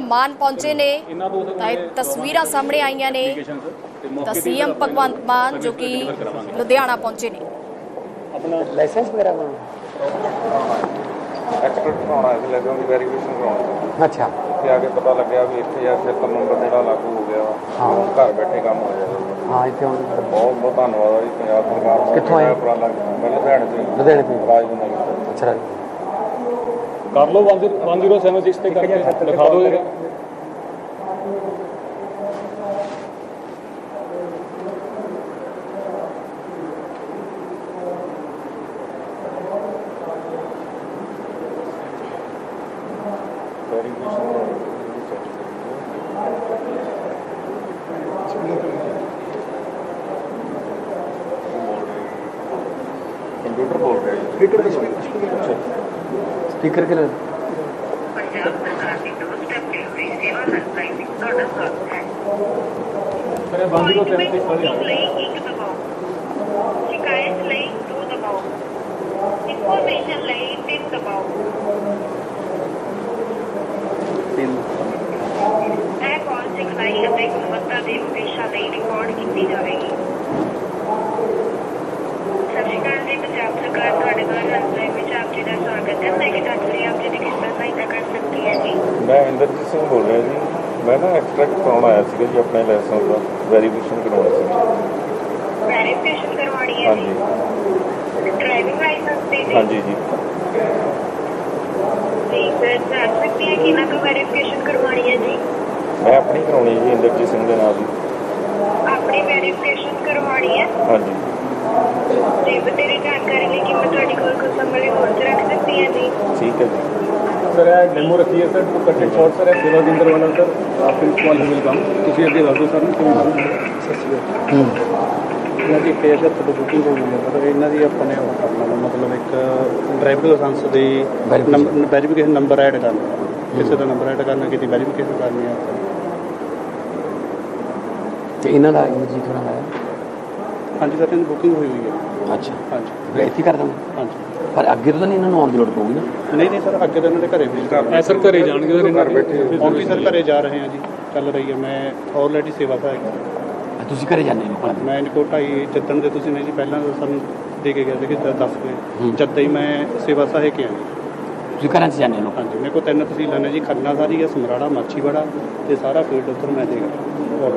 ਮਾਨ ਪਹੁੰਚੇ ਨੇ ਤਾਂ ਇਹ ਤਸਵੀਰਾਂ ਸਾਹਮਣੇ ਆਈਆਂ ਨੇ ਤਾਂ ਸੀਐਮ ਭਗਵੰਤ ਮਾਨ ਜੋ ਕਿ ਲੁਧਿਆਣਾ ਪਹੁੰਚੇ ਨੇ ਲਾਇਸੈਂਸ ਵਗੈਰਾ ਬਣਾਉਣਾ ਐਕਸਪਰਟ ਬਣਾਉਣਾ ਸੀ ਲੈਸਨ ਦੀ ਵੈਰੀਫਿਕੇਸ਼ਨ ਕਰਾਉਣੀ ਅੱਛਾ ਤੇ ਆ ਕੇ ਪਤਾ ਲੱਗਿਆ ਵੀ ਇੱਥੇ ਆ ਸਿਸਟਮ ਨੰਬਰ ਜਿਹੜਾ ਲਾਗੂ ਹੋ ਗਿਆ ਹਾਂ। ਘਰ ਬੈਠੇ ਕੰਮ ਹੋ ਜਾਏਗਾ ਹਾਂ ਇੱਥੇ ਆਉਣ ਬਹੁਤ ਬਹੁਤ ਧੰਨਵਾਦ ਜੀ ਪੰਜਾਬ ਸਰਕਾਰ ਦਾ ਕਿੱਥੋਂ ਆਏ? ਜਿਹੜਾ ਉਪਰਾਲਾ ਕੀਤਾ। ਮੈਂ ਲੁਧਿਆਣੇ ਤੋਂ ਹੀ। ਲੁਧਿਆਣੇ ਤੋਂ ਹੀ। ਰਾਜ ਦੇ ਨਾਲ ਅੱਛਾ। ਕਰ ਲਓ 1076 ਤੇ ਕਰਕੇ ਦਿਖਾ ਦਿਓ ਸਪੀਕਰ ਕਿਹੜਾ ਪੰਜਾਬ ਸਰਕਾਰ ਦੀ ਦੋਸਤਕ ਤੇ ਹੋਈ ਸੇਵਾ ਹੈਲਪਲਾਈਨ ਵਿੱਚ ਤੁਹਾਡਾ ਸਵਾਗਤ ਹੈ ਮੇਰੇ 1076 ਤੇ ਖੜੇ ਆ ਲਈ ਇੱਕ ਦਬਾਓ ਸ਼ਿਕਾਇਤ ਲਈ ਦੋ ਦਬਾਓ ਇਨਫੋਰਮੇਸ਼ਨ ਲਈ ਤਿੰਨ ਦਬਾਓ ਤਿੰਨ ਇਹ ਕਾਲ ਸਿਖਲਾਈ ਅਤੇ ਗੁਣਵੱਤਾ ਦੇ ਉਦੇਸ਼ਾਂ ਲਈ ਰਿਕਾਰਡ ਕੀਤੀ ਜਾਵੇਗੀ ਸਤਿ ਸ਼੍ਰੀ ਅਕਾਲ ਜੀ ਪੰਜਾਬ ਸਰਕਾਰ ਤੁਹਾਡੇ ਦੁਆਰਾ ਹੈਲਪਲਾਈਨ ਵਿੱਚ ਆਪ ਜੀ ਦਾ ਸਵਾਗਤ ਹੈ। ਮੈਂ ਆਪ ਜੀ ਦੀ ਕਿਸ ਤਰ੍ਹਾਂ ਸਹਾਇਤਾ ਕਰ ਸਕਦੀ ਹੈ ਜੀ। ਮੈਂ ਇੰਦਰਜੀਤ ਸਿੰਘ ਬੋਲ ਰਿਹਾ ਜੀ। ਮੈਂ ਨਾ ਐਕਸਟ੍ਰੈਕਟ ਕਰਾਉਣ ਆਇਆ ਸੀਗਾ ਜੀ ਆਪਣੇ ਲਾਇਸੈਂਸ ਦਾ ਵੈਰੀਫਿਕੇਸ਼ਨ ਕਰਾਉਣਾ ਸੀ ਵੈਰੀਫਿਕੇਸ਼ਨ ਕਰਵਾਉਣੀ ਹੈ ਹਾਂਜੀ। ਜੀ ਡਰਾਈਵਿੰਗ ਲਾਇਸੈਂਸ ਦੀ ਜੀ। ਹਾਂਜੀ ਜੀ। ਜੀ ਸਰ ਸਕਦੀ ਹੈ ਕਿ ਇਹਨਾਂ ਤੋਂ ਵੈਰੀਫਿਕੇਸ਼ਨ ਕਰਵਾਉਣੀ ਹੈ ਜੀ। ਮੈਂ ਆਪਣੀ ਕਰਾਉਣੀ ਜੀ ਇੰਦਰਜੀਤ ਸਿੰਘ ਦੇ ਨਾਲ ਜੀ। ਆਪਣੀ ਵੈਰੀਫਿਕੇਸ਼ਨ ਕਰਵਾਉਣੀ ਹੈ। ਹਾਂਜੀ। ਜੀ ਬਤੇਰੀ ਜਾਣਕਾਰੀ ਲਈ ਕਿ ਮੈਂ ਤੁਹਾਡੇ ਕੋਲ ਕੁਝ ਸਮੇਂ ਲਈ ਹੋਰ ਰੱਖ ਸਕਦੀ ਹਾਂ ਜੀ। ਠੀਕ ਹੈ ਜੀ। ਸਰ ਇਹ ਡੈਮੋ ਰੱਖੀ ਹੈ sir to cut short sir ਇਹ ਸੇਵਾ ਕੇਂਦਰ ਵਾਲਾ ਸਰ ਆਪ ਪ੍ਰਿੰਸੀਪਲ ਨੂੰ ਵੈਲਕਮ ਤੁਸੀਂ ਅੱਗੇ ਦੱਸ ਸਰ ਨੂੰ ਕਿਵੇਂ ਕਰਨਾ ਇਹਨਾਂ ਦੀ 1076 ਤੋਂ ਬੁਕਿੰਗ ਹੋ ਗਈ ਹੈ ਪਰ ਇਹਨਾਂ ਦੀ ਆਪਾਂ ਨੇ ਉਹ ਕਰਨਾ ਮਤਲਬ ਇੱਕ ਡਰਾਈਵਿੰਗ ਲਾਇਸੈਂਸ ਦੀ. ਵੈਰੀਫਿਕੇਸ਼ਨ ਨੰਬਰ ਐਡ ਕਰਨਾ ਕਿਸੇ ਦਾ ਨੰਬਰ ਐਡ ਕਰਨਾ ਕਿਸੇ ਵੈਰੀਫਿਕੇਸ਼ਨ ਕਰਨੀ ਹੈ। ਤੇ ਇਹਨਾਂ ਦਾ ਇੰਗਲਿਸ਼ ਥੋੜਾ ਆਇਆ ਹਾਂਜੀ ਸਰ ਇਹਨਾਂ ਬੁਕਿੰਗ ਹੋਈ ਹੋਈ ਹੈ। ਅੱਛਾ। ਹਾਂਜੀ। ਮੈਂ ਇੱਥੇ ਕਰ ਦਾਂਗਾ ਹਾਂਜੀ। ਪਰ ਅੱਗੇ ਤੋਂ ਤਾਂ ਨਹੀਂ ਇਹਨਾਂ ਨੂੰ ਆਉਣ ਦੀ ਲੋੜ ਪਊਗੀ ਨਾ? ਨਹੀਂ ਨਹੀਂ ਸਰ ਅੱਗੇ ਤਾਂ ਇਹਨਾਂ ਦੇ ਘਰੇ ਵੀ ਐ ਸਰ ਘਰੇ ਜਾਣਗੇ ਸਰ ਘਰ ਬੈਠੇ ਵੀ ਸਰ ਘਰੇ ਜਾ ਰਹੇ ਹਾਂ ਜੀ। ਚੱਲ ਰਹੀ ਹੈ। ਮੈਂ ਆਲਰੇਡੀ ਸੇਵਾ ਸਹਾਇਕ ਆ ਤੁਸੀਂ ਘਰੇ ਜਾਂਦੇ ਹੋ? ਕੋਲ ਮੈਂ ਇਨਕੋ ਢਾਈ ਜਿੱਦਣ ਦੇ ਤੁਸੀਂ ਨੇ ਜੀ ਪਹਿਲਾਂ ਸਾਨੂੰ ਦੇ ਕੇ ਗਏ ਸੀ ਕਿ 10 ਵਜੇ ਹੂੰ। ਜਦ ਹੀ ਮੈਂ ਸੇਵਾ ਸਹਾਇਕ ਹਾਂ ਜੀ। ਤੁਸੀਂ ਘਰਾਂ 'ਚ ਜਾਂਦੇ ਹੋ? ਲੋਕਾਂ ਹਾਂਜੀ। ਮੇਰੇ ਕੋਲ ਤਿੰਨ ਤਹਿਸੀਲਾਂ ਨੇ ਜੀ। ਖੰਨਾ ਸਾਰੀ ਹੈ ਸਮਰਾੜਾ ਮਾਛੀਵਾੜਾ ਤੇ ਸਾਰਾ ਫੀਲਡ ਉੱਧਰ ਮੈਂ ਦੇਗਾ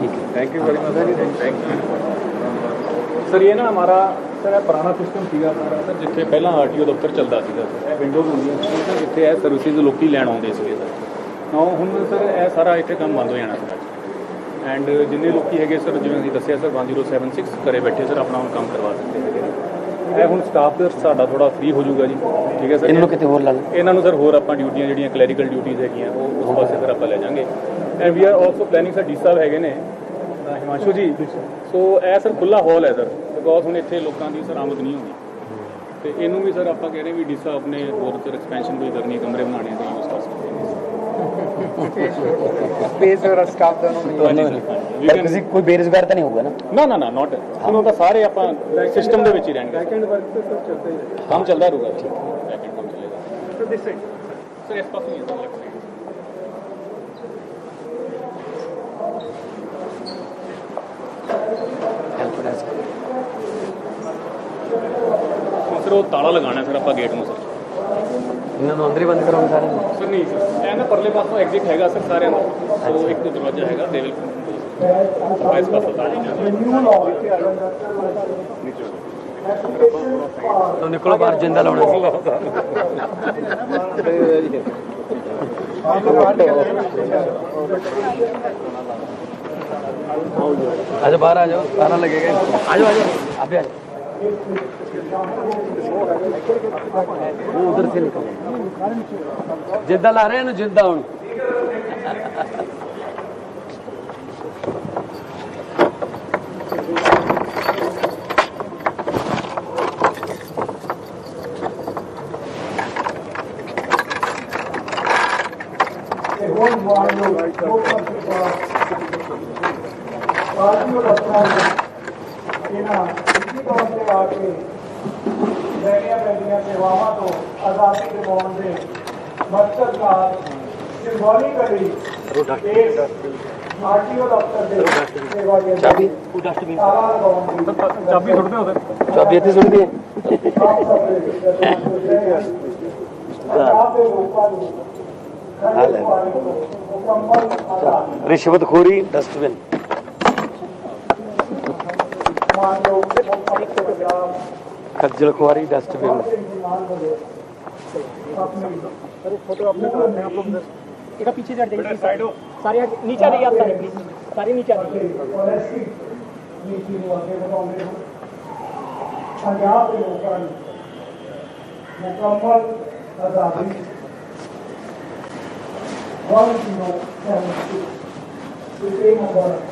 ਠੀਕ ਹੈ। Thank you very much thank you sir ਇਹ ਨਾ ਹਮਾਰਾ ਸਰ ਇਹ ਪੁਰਾਣਾ ਸਿਸਟਮ ਸੀਗਾ। ਸਾਰਾ ਸਰ ਜਿੱਥੇ ਪਹਿਲਾਂ ਆਰਟੀਓ ਦਫ਼ਤਰ ਚੱਲਦਾ ਸੀਗਾ ਸਰ। ਇਹ ਵਿੰਡੋਜ਼ ਹੁੰਦੀਆਂ ਸੀ ਸਰ ਜਿੱਥੇ ਇਹ ਸਰਵਿਸਿਜ਼ ਲੋਕੀ ਲੈਣ ਆਉਂਦੇ ਸੀਗੇ ਸਰ। ਨਾ ਹੁਣ ਸਰ ਇਹ ਸਾਰਾ ਇੱਥੇ ਕੰਮ ਬੰਦ ਹੋ ਜਾਣਾ ਸਰ। ਐਂਡ ਜਿੰਨੇ ਲੋਕੀ ਹੈਗੇ ਸਰ ਜਿਵੇਂ ਅਸੀਂ ਦੱਸਿਆ ਸਰ 1076 ਘਰੇ ਬੈਠੇ ਸਰ ਆਪਣਾ ਹੁਣ ਕੰਮ ਕਰਵਾ ਸਕਦੇ ਹੈਗੇ ਇਹ ਹੁਣ ਸਟਾਫ ਦਾ ਸਾਡਾ ਥੋੜਾ ਫ੍ਰੀ ਹੋ ਜਾਊਗਾ ਜੀ। ਠੀਕ ਹੈ ਸਰ ਇਹਨਾਂ ਨੂੰ ਕਿਤੇ ਹੋਰ ਲਾ ਲਓ। ਇਹਨਾਂ ਨੂੰ ਸਰ ਹੋਰ ਆਪਾਂ ਡਿਊਟੀਆਂ ਜਿਹੜੀਆਂ ਕਲੈਰੀਕਲ ਡਿਊਟੀਆਂ ਹੈਗੀਆਂ ਉਹ ਉਸ ਪਾਸੇ ਸਰ ਆਪਾਂ ਲੈ ਜਾਾਂਗੇ and we are also planning sir D Sahib ਹੈਗੇ ਨੇ। ਹਿਮਾਂਸ਼ੂ ਜੀ ਸੋ ਇਹ ਸਰ ਖੁੱਲਾ ਹਾਲ ਹੈ ਸਰ। ਬਿਕੋਜ਼ ਹੁਣ ਇੱਥੇ ਲੋਕਾਂ ਦੀ ਸਰ ਆਮਦ ਨਹੀਂ ਹੋਣੀ। ਤੇ ਇਹਨੂੰ ਵੀ ਸਰ ਆਪਾਂ ਕਹਿ ਰਹੇ ਵੀ ਡੀ ਸਾਹਿਬ ਆਪਣੇ ਹੋਰ ਸਰ ਐਕਸਪੈਂਸ਼ਨ ਕੋਈ ਕਰਨੀ ਕਮਰੇ ਬਣਾਉਣੇ ਤੇ ਯੂਜ਼ ਕਰ ਸਕਦੇ ਨੇ। ਸਪੇਸ ਔਰ ਸਟਾਫ ਦੋਨੋਂ can- ਤੁਸੀਂ ਕੋਈ ਬੇਰੁਜ਼ਗਾਰ ਤਾਂ ਨਹੀਂ ਹੋਊਗਾ ਨਾ? ਨਾ ਨਾ ਨਾ ਨਾਟ ਉਹਨਾਂ ਦਾ ਸਾਰੇ ਆਪਾਂ ਸਿਸਟਮ ਦੇ ਵਿੱਚ ਹੀ ਰਹਿਣਗੇ ਬੈਕਐਂਡ ਵਰਕ ਤੇ ਸਰ ਚੱਲਦਾ ਹੀ ਰਹੇ ਕੰਮ ਚੱਲਦਾ ਰਹੂਗਾ। ਬੈਕਐਂਡ ਕੰਮ ਚੱਲੇਗਾ। ਸਰ ਦਿਸ ਸਾਈਡ ਸਰ ਇਸ ਪਾਸੇ ਹੀ ਹੈ ਸਰ ਡੈਸਕ ਹੁਣ ਸਰ ਉਹ ਤਾਲਾ ਲਗਾਉਣਾ ਸਰ ਆਪਾਂ ਗੇਟ ਨੂੰ ਸਰ। ਇਹਨਾਂ ਨੂੰ ਅੰਦਰ ਹੀ ਬੰਦ ਕਰਾਉਣ ਨੂੰ ਸਰ ਨਹੀਂ ਸਰ ਇਹ ਨਾ ਪਰਲੇ ਪਾਸੋਂ ਐਗਜ਼ਿਟ ਹੈਗਾ ਸਰ ਸਾਰਿਆਂ ਦਾ। ਸੋ ਇੱਕ ਦਰਵਾਜ਼ਾ ਹੈਗਾ ਦੇ ਵਿਲ ਇਸ ਪਾਸੋਂ ਤਾਂ ਨਹੀਂ ਤੋਂ ਨਿਕਲੋ ਬਾਹਰ ਜਿੰਦਾ ਲਾਉਣਾ ਸੀ। आज बाहर आ जाओ ताला लगेगा आ जाओ आ जाओ अभी आ जाओ वो उधर से निकल जिद्दा ला रहे हैं ना जिद्दा हूँ ਇਹਨਾਂ ਸਿੱਧੀ ਤੌਰ ਤੇ ਆ ਕੇ ਲੈਣੀਆਂ ਪੈਂਦੀਆਂ ਸੇਵਾਵਾਂ ਤੋਂ ਆਜ਼ਾਦੀ ਦਿਵਾਉਣ ਦੇ ਮਕਸਦ ਨਾਲ ਸਿੰਬੋਲਿਕਲੀ ਇਸ ਆਰਟੀਓ ਦਫ਼ਤਰ ਦੇ ਸੇਵਾ ਕੇਂਦਰ ਚਾਬੀ ਡਸਟਬਿਨ ਤਾਲਾ ਲਗਾਉਣ ਦੀ ਚਾਬੀ ਸੁੱਟਦੇ ਹੋ ਸਰ ਚਾਬੀ ਇੱਥੇ ਸੁੱਟ ਦੇ ਆਪ ਸਭ ਦੇ ਵਿੱਚ ਪੰਜਾਬ ਦੇ ਲੋਕਾਂ ਨੂੰ ਖੜੇ ਪਾਣੀ ਤੋਂ ਮੁਕੰਮਲ ਆਜ਼ਾਦੀ ਰਿਸ਼ਵਤਖੋਰੀ ਡਸਟਬਿਨ ਮਾਨਯੋਗ ਮੁੱਖ ਮੰਤਰੀ खज्जल कुमारी डस्टबिन फोटो अपने आप लोग एक पीछे चढ़ जाइए साइड सारे नीचे आ जाइए आप सारे प्लीज सारे नीचे आ जाइए पंजाब मुकम्मल आजादी one zero seven two number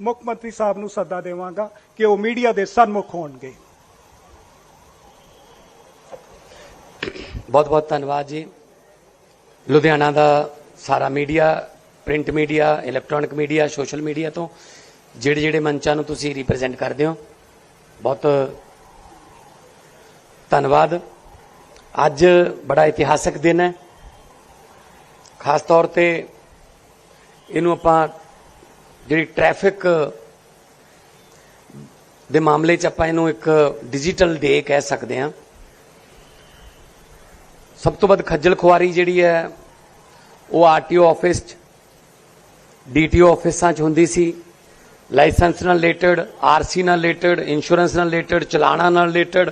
ਮੁੱਖ ਮੰਤਰੀ ਸਾਹਿਬ ਨੂੰ ਸੱਦਾ ਮੁੱਖ ਮੰਤਰੀ ਸਾਹਿਬ ਨੂੰ ਸੱਦਾ ਦੇਵਾਂਗਾ ਕਿ ਉਹ ਮੀਡੀਆ ਦੇ ਸਨਮੁਖ ਹੋਣਗੇ। ਬਹੁਤ ਬਹੁਤ ਧੰਨਵਾਦ ਜੀ। ਲੁਧਿਆਣਾ ਦਾ ਸਾਰਾ media, print media, electronic media, social media ਤੋਂ ਜਿਹੜੇ ਜਿਹੜੇ ਮੰਚਾਂ ਨੂੰ ਤੁਸੀਂ ਰਿਪਰੈਜ਼ੈਂਟ ਕਰਦੇ ਹੋ, ਬਹੁਤ ਧੰਨਵਾਦ। ਅੱਜ ਬੜਾ ਇਤਿਹਾਸਕ ਦਿਨ ਹੈ। ਖਾਸ ਤੌਰ ਤੇ ਇਹਨੂੰ ਆਪਾਂ ਜਿਹੜੀ ਟ੍ਰੈਫਿਕ ਦੇ ਮਾਮਲੇ 'ਚ ਆਪਾਂ ਇਹਨੂੰ ਇੱਕ ਡਿਜੀਟਲ ਡੇ ਕਹਿ ਸਕਦੇ ਹਾਂ। ਸਭ ਤੋਂ ਵੱਧ ਖੱਜਲ ਖੁਆਰੀ ਜਿਹੜੀ ਹੈ, ਉਹ ਆਰਟੀਓ ਆਫਿਸ 'ਚ, ਡੀਟੀਓ ਆਫਿਸਾਂ 'ਚ ਹੁੰਦੀ ਸੀ। ਲਾਇਸੈਂਸ ਨਾਲ ਰਿਲੇਟਡ ਆਰਸੀ ਨਾਲ ਰਿਲੇਟਡ ਇੰਸ਼ੋਰੈਂਸ ਨਾਲ ਰਿਲੇਟਡ ਚਲਾਣਾ ਨਾਲ ਰਿਲੇਟਡ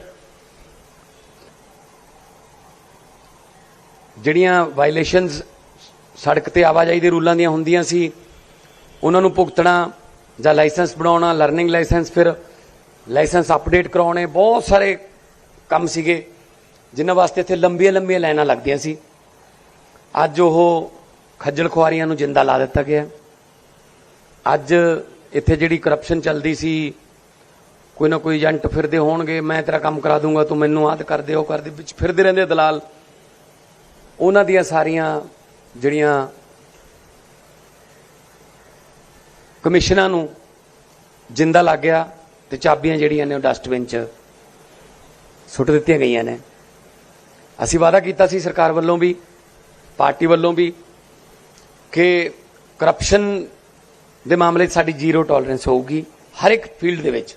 ਜਿਹੜੀਆਂ ਵਾਇਲੇਸ਼ਨਸ ਸੜਕ ਤੇ ਆਵਾਜਾਈ ਦੇ ਰੂਲਾਂ ਦੀਆਂ ਹੁੰਦੀਆਂ ਸੀ ਉਹਨਾਂ ਨੂੰ ਭੁਗਤਣਾ, ਜਾਂ ਲਾਇਸੈਂਸ ਬਣਾਉਣਾ ਲਰਨਿੰਗ ਲਾਇਸੈਂਸ, ਫਿਰ ਲਾਇਸੈਂਸ ਅਪਡੇਟ ਕਰਾਉਣੇ, ਬਹੁਤ ਸਾਰੇ ਕੰਮ ਸੀਗੇ, ਜਿਨ੍ਹਾਂ ਵਾਸਤੇ ਇੱਥੇ ਲੰਬੀਆਂ ਲੰਬੀਆਂ ਲਾਈਨਾਂ ਲੱਗਦੀਆਂ ਸੀ। ਅੱਜ ਉਹ ਖੱਜਲ ਖੁਆਰੀਆਂ ਨੂੰ ਜਿੰਦਾ ਲਾ ਦਿੱਤਾ ਗਿਆ। ਅੱਜ ਇੱਥੇ ਜਿਹੜੀ ਕਰਪਸ਼ਨ ਚੱਲਦੀ ਸੀ, ਕੋਈ ਨਾ ਕੋਈ ਏਜੰਟ ਫਿਰਦੇ ਹੋਣਗੇ, ਮੈਂ ਤੇਰਾ ਕੰਮ ਕਰਾ ਦੂੰਗਾ, ਤੂੰ ਮੈਨੂੰ ਆਦ ਕਰ ਦੇ, ਉਹ ਕਰ ਦੇ, ਵਿੱਚ ਫਿਰਦੇ ਰਹਿੰਦੇ ਦਲਾਲ। ਉਹਨਾਂ ਦੀਆਂ ਸਾਰੀਆਂ ਜਿਹੜੀਆਂ ਕਮਿਸ਼ਨਾਂ ਨੂੰ ਜਿੰਦਾ ਲੱਗ ਗਿਆ ਤੇ ਚਾਬੀਆਂ ਜਿਹੜੀਆਂ ਨੇ ਉਹ ਡਸਟਬਿਨ 'ਚ ਸੁੱਟ ਦਿੱਤੀਆਂ ਗਈਆਂ ਨੇ। ਅਸੀਂ ਵਾਅਦਾ ਕੀਤਾ ਸੀ ਸਰਕਾਰ ਵੱਲੋਂ ਵੀ, ਪਾਰਟੀ ਵੱਲੋਂ ਵੀ ਕਿ ਕਰਪਸ਼ਨ ਦੇ ਮਾਮਲੇ 'ਚ ਸਾਡੀ ਜ਼ੀਰੋ ਟੋਲਰੈਂਸ ਹੋਊਗੀ ਹਰ ਇੱਕ ਫੀਲਡ ਦੇ ਵਿੱਚ।